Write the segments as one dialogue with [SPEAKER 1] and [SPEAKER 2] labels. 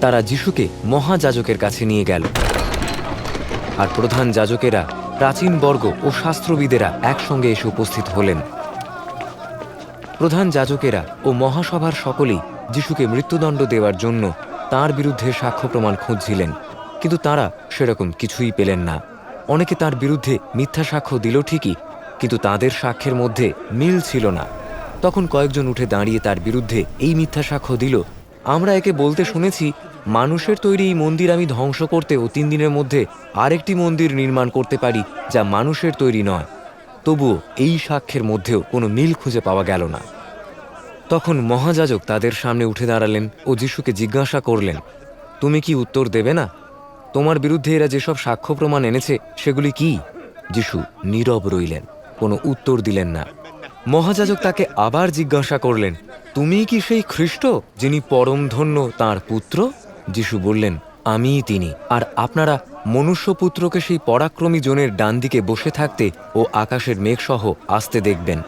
[SPEAKER 1] তারা যিশুকে মহাযাজকের কাছে নিয়ে গেল। আর প্রধান যাজকেরা, প্রাচীন বর্গ ও শাস্ত্রবিদেরা একসঙ্গে এসে উপস্থিত হলেন। প্রধান যাজকেরা ও মহাসভার সকলেই যিশুকে মৃত্যুদণ্ড দেওয়ার জন্য তার বিরুদ্ধে সাক্ষ্য প্রমাণ খুঁজছিলেন। কিন্তু তারা সেরকম কিছুই পেলেন না। অনেকে তার বিরুদ্ধে মিথ্যা সাক্ষ্য দিল ঠিকই, কিন্তু তাদের সাক্ষ্যের মধ্যে মিল ছিল না। তখন কয়েকজন উঠে দাঁড়িয়ে তার বিরুদ্ধে এই মিথ্যা সাক্ষ্য দিল। আমরা একে বলতে শুনেছি মানুষের তৈরি এই মন্দির আমি ধ্বংস করতে ও তিন দিনের মধ্যে আরেকটি মন্দির নির্মাণ করতে পারি যা মানুষের তৈরি নয়। তবুও এই সাক্ষ্যের মধ্যেও কোনো মিল খুঁজে পাওয়া গেল না। তখন মহাযাজক তাদের সামনে উঠে দাঁড়ালেন ও যিশুকে জিজ্ঞাসা করলেন, তুমি কি উত্তর দেবে না? তোমার বিরুদ্ধে এরা যেসব সাক্ষ্য প্রমাণ এনেছে, সেগুলি কি? যিশু নীরব রইলেন, কোনো উত্তর দিলেন না। মহাযাজক তাকে আবার জিজ্ঞাসা করলেন, তুমি কি সেই খ্রিস্ট যিনি পরম ধন্য তাঁর পুত্র? যিশু বললেন, আমিই তিনি। আর আপনারা মনুষ্যপুত্রকে সেই পরাক্রমী জনের ডান দিকে বসে থাকতে ও আকাশের মেঘসহ আসতে দেখবেন।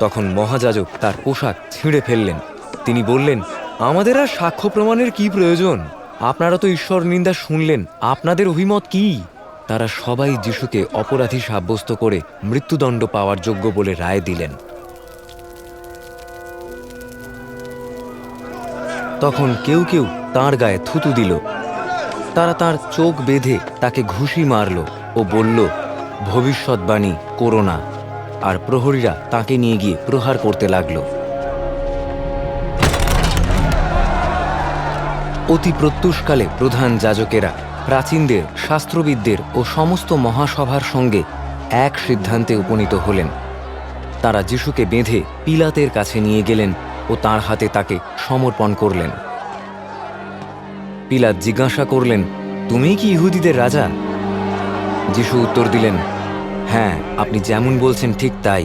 [SPEAKER 1] তখন মহাযাজক তার পোশাক ছিঁড়ে ফেললেন। তিনি বললেন, আমাদের আর সাক্ষ্য প্রমাণের কি প্রয়োজন? আপনারা তো ঈশ্বর নিন্দা শুনলেন, আপনাদের অভিমত কি? তারা সবাই যিশুকে অপরাধী সাব্যস্ত করে মৃত্যুদণ্ড পাওয়ার যোগ্য বলে রায় দিলেন। তখন কেউ কেউ তার গায়ে থুতু দিল। তারা তার চোখ বেঁধে তাকে ঘুষি মারল ও বলল, ভবিষ্যৎবাণী করো না। আর প্রহরীরা তাকে নিয়ে গিয়ে প্রহার করতে লাগল। অতি প্রত্যুষকালে প্রধান যাজকেরা, প্রাচীনদের, শাস্ত্রবিদদের ও সমস্ত মহাসভার সঙ্গে এক সিদ্ধান্তে উপনীত হলেন। তারা যিশুকে বেঁধে পিলাতের কাছে নিয়ে গেলেন ও তার হাতে তাকে সমর্পণ করলেন। পিলাত জিজ্ঞাসা করলেন তুমি কি ইহুদিদের রাজা? যিশু উত্তর দিলেন হ্যাঁ আপনি যেমন বলছেন ঠিক তাই।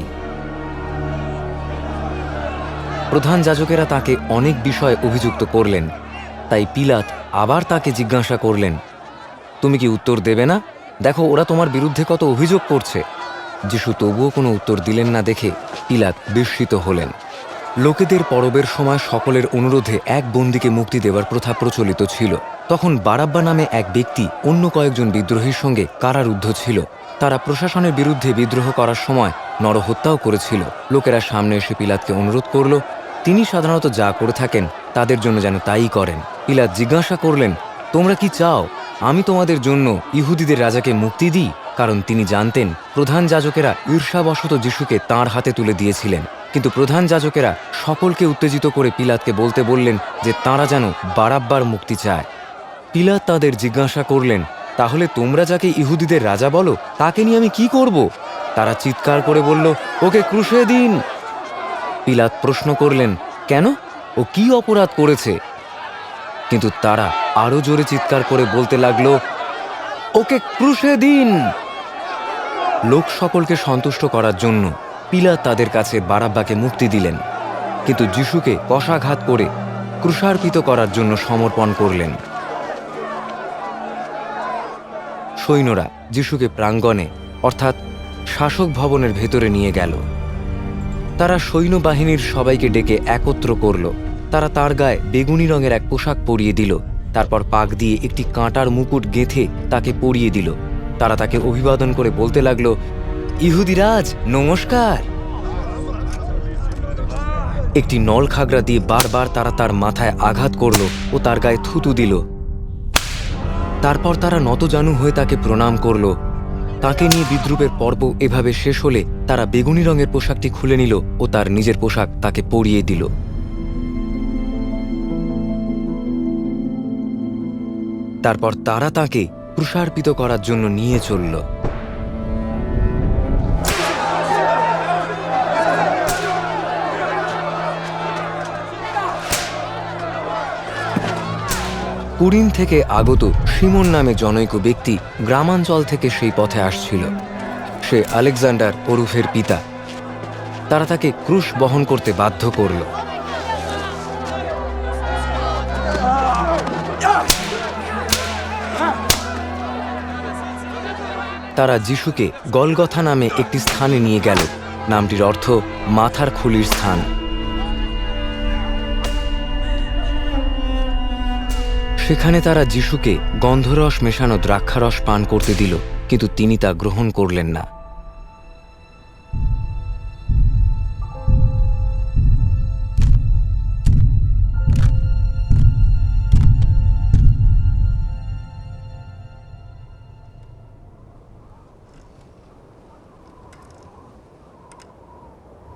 [SPEAKER 1] প্রধান যাজকেরা তাকে অনেক বিষয়ে অভিযুক্ত করলেন, তাই পিলাত আবার তাকে জিজ্ঞাসা করলেন, তুমি কি উত্তর দেবে না? দেখো, ওরা তোমার বিরুদ্ধে কত অভিযোগ করছে। যিশু তবুও কোনো উত্তর দিলেন না দেখে পিলাত বিস্মিত হলেন। লোকেদের পরবের সময় সকলের অনুরোধে এক বন্দীকে মুক্তি দেওয়ার প্রথা প্রচলিত ছিল। তখন বারাব্বা নামে এক ব্যক্তি অন্য কয়েকজন বিদ্রোহীর সঙ্গে কারারুদ্ধ ছিল। তারা প্রশাসনের বিরুদ্ধে বিদ্রোহ করার সময় নরহত্যাও করেছিল। লোকেরা সামনে এসে পিলাতকে অনুরোধ করল, তিনি সাধারণত যা করে থাকেন, তাদের জন্য যেন তাই করেন। পিলাত জিজ্ঞাসা করলেন, তোমরা কি চাও, আমি তোমাদের জন্য ইহুদিদের রাজাকে মুক্তি দিই? কারণ তিনি জানতেন, প্রধান যাজকেরা ঈর্ষাবশত যিশুকে তাঁর হাতে তুলে দিয়েছিলেন। কিন্তু প্রধান যাজকেরা সকলকে উত্তেজিত করে পিলাতকে বলতে বললেন যে তাঁরা যেন বারাব্বার মুক্তি চায়। পিলাত তাদের জিজ্ঞাসা করলেন, তাহলে তোমরা যাকে ইহুদিদের রাজা বলো, তাকে নিয়ে আমি কি করব? তারা চিৎকার করে বলল, ওকে ক্রুশে দিন। পিলাত প্রশ্ন করলেন, কেন? ও কি অপরাধ করেছে? কিন্তু তারা আরও জোরে চিৎকার করে বলতে লাগল, ওকে ক্রুশে দিন। লোক সকলকে সন্তুষ্ট করার জন্য পিলা তাদের কাছে বারাব্বাকে মুক্তি দিলেন, কিন্তু যিশুকে কষাঘাত করে ক্রুশার্পিত করার জন্য সমর্পণ করলেন। সৈন্যরা যিশুকে প্রাঙ্গণে, অর্থাৎ শাসক ভবনের ভেতরে নিয়ে গেল। তারা সৈন্যবাহিনীর সবাইকে ডেকে একত্র করল। তারা তার গায়ে বেগুনি রঙের এক পোশাক পরিয়ে দিল। তারপর পাক দিয়ে একটি কাঁটার মুকুট গেঁথে তাকে পরিয়ে দিল। তারা তাকে অভিবাদন করে বলতে লাগল ইহুদিরাজ, নমস্কার। একটি নল খাগড়া দিয়ে বারবার তারা তার মাথায় আঘাত করল ও তার গায়ে থুতু দিল। তারপর তারা নতজানু হয়ে তাকে প্রণাম করল। তাকে নিয়ে বিদ্রুপের পর্ব এভাবে শেষ হলে তারা বেগুনি রঙের পোশাকটি খুলে নিল ও তার নিজের পোশাক তাকে পরিয়ে দিল। তারপর তারা তাকে প্রসারপিত করার জন্য নিয়ে চলল। কুরিন থেকে আগত সিমন নামে জনৈক ব্যক্তি গ্রামাঞ্চল থেকে সেই পথে আসছিল। সে আলেকজান্ডার ওরুফের পিতা। তারা তাকে ক্রুশ বহন করতে বাধ্য করল। তারা যিশুকে গলগথা নামে একটি স্থানে নিয়ে গেল। নামটির অর্থ মাথার খুলির স্থান। সেখানে তারা যিশুকে গন্ধরস মেশানো দ্রাক্ষারস পান করতে দিল, কিন্তু তিনি তা গ্রহণ করলেন না।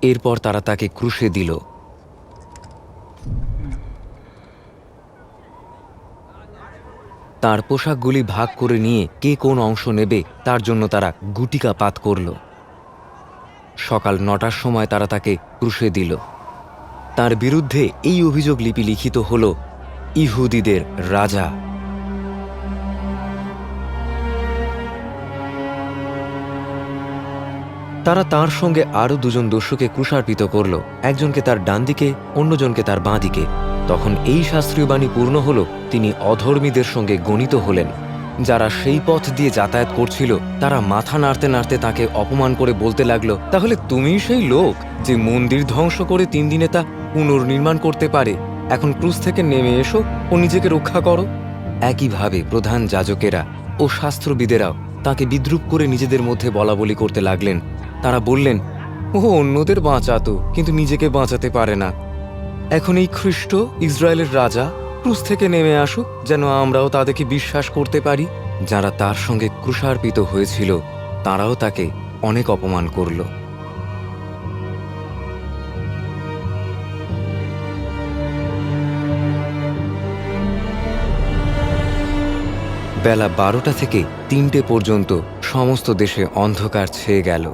[SPEAKER 1] এরপর তারা তাকে ক্রুশে দিল তার পোশাকগুলি ভাগ করে নিয়ে কে কোন অংশ নেবে, তার জন্য তারা গুটিকা পাত করল। সকাল নটার সময় তারা তাকে ক্রুশে দিল। তার বিরুদ্ধে এই অভিযোগ লিপি লিখিত হল, ইহুদিদের রাজা। তারা তার সঙ্গে আরও দুজন দস্যুকে ক্রুশার্পিত করল, একজনকে তার ডান দিকে অন্যজনকে তার বাঁ দিকে তখন এই শাস্ত্রীয় বাণী পূর্ণ হল, তিনি অধর্মীদের সঙ্গে গণিত হলেন। যারা সেই পথ দিয়ে যাতায়াত করছিল, তারা মাথা নাড়তে নাড়তে তাকে অপমান করে বলতে লাগল, তাহলে তুমি সেই লোক যে মন্দির ধ্বংস করে তিন দিনে তা পুনর্নির্মাণ করতে পারে? এখন ক্রুজ থেকে নেমে এসো ও নিজেকে রক্ষা করো। একইভাবে প্রধান যাজকেরা ও শাস্ত্রবিদেরাও তাকে বিদ্রুপ করে নিজেদের মধ্যে বলাবলি করতে লাগলেন। তারা বললেন, ও অন্যদের বাঁচাতো, কিন্তু নিজেকে বাঁচাতে পারে না। এখন এই খ্রিস্ট ইসরায়েলের রাজা ক্রুশ থেকে নেমে আসুক, যেন আমরাও তাদেরকে বিশ্বাস করতে পারি। যারা তার সঙ্গে ক্রুশার্পিত হয়েছিল, তারাও তাকে অনেক অপমান করল। বেলা বারোটা থেকে তিনটে পর্যন্ত সমস্ত দেশে অন্ধকার ছেয়ে গেল।